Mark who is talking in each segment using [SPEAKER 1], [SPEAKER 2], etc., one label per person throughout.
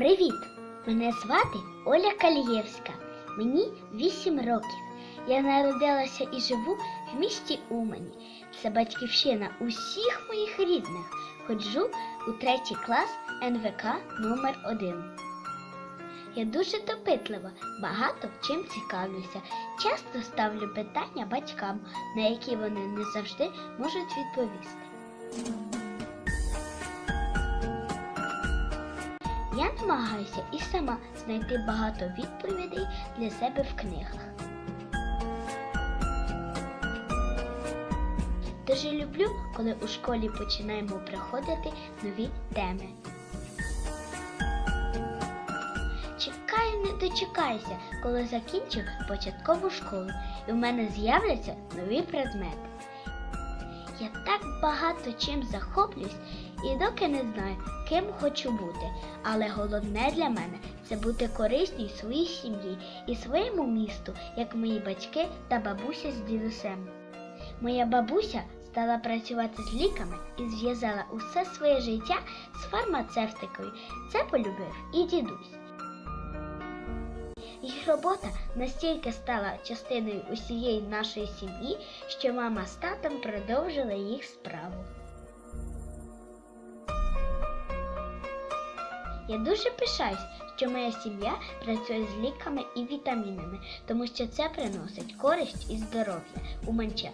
[SPEAKER 1] Привіт! Мене звати Оля Калієвська. Мені 8 років. Я народилася і живу в місті Умані. Це батьківщина усіх моїх рідних. Ходжу у третій клас НВК номер 1 Я дуже допитлива, багато чим цікавлюся. Часто ставлю питання батькам, на які вони не завжди можуть відповісти. Я намагаюся і сама знайти багато відповідей для себе в книгах. Дуже люблю, коли у школі починаємо приходити нові теми. Чекаю, не дочекаюся, коли закінчу початкову школу, і в мене з'являться нові предмети. Я так багато чим захоплююсь і доки не знаю, ким хочу бути. Але головне для мене це бути корисній своїй сім'ї і своєму місту, як мої батьки та бабуся з дідусем. Моя бабуся стала працювати з ліками і зв'язала усе своє життя з фармацевтикою. Це полюбив і дідусь. Їх робота настільки стала частиною усієї нашої сім'ї, що мама з татом продовжили їх справу. Я дуже пишаюсь, що моя сім'я працює з ліками і вітамінами, тому що це приносить користь і здоров'я у манчах.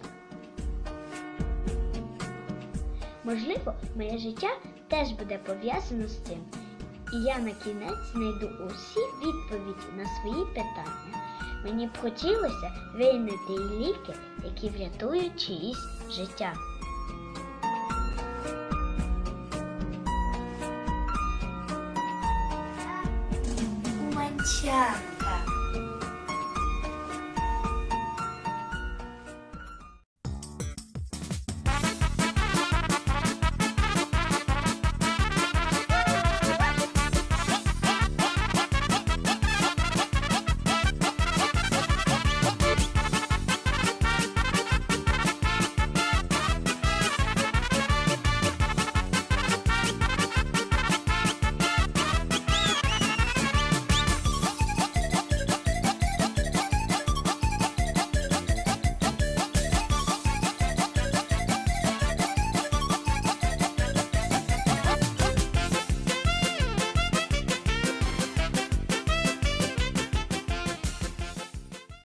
[SPEAKER 1] Можливо, моє життя теж буде пов'язано з цим, і я на кінець знайду усі відповіді на свої питання. Мені б хотілося винайти ліки, які врятують чиїсь життя.
[SPEAKER 2] Уманчан.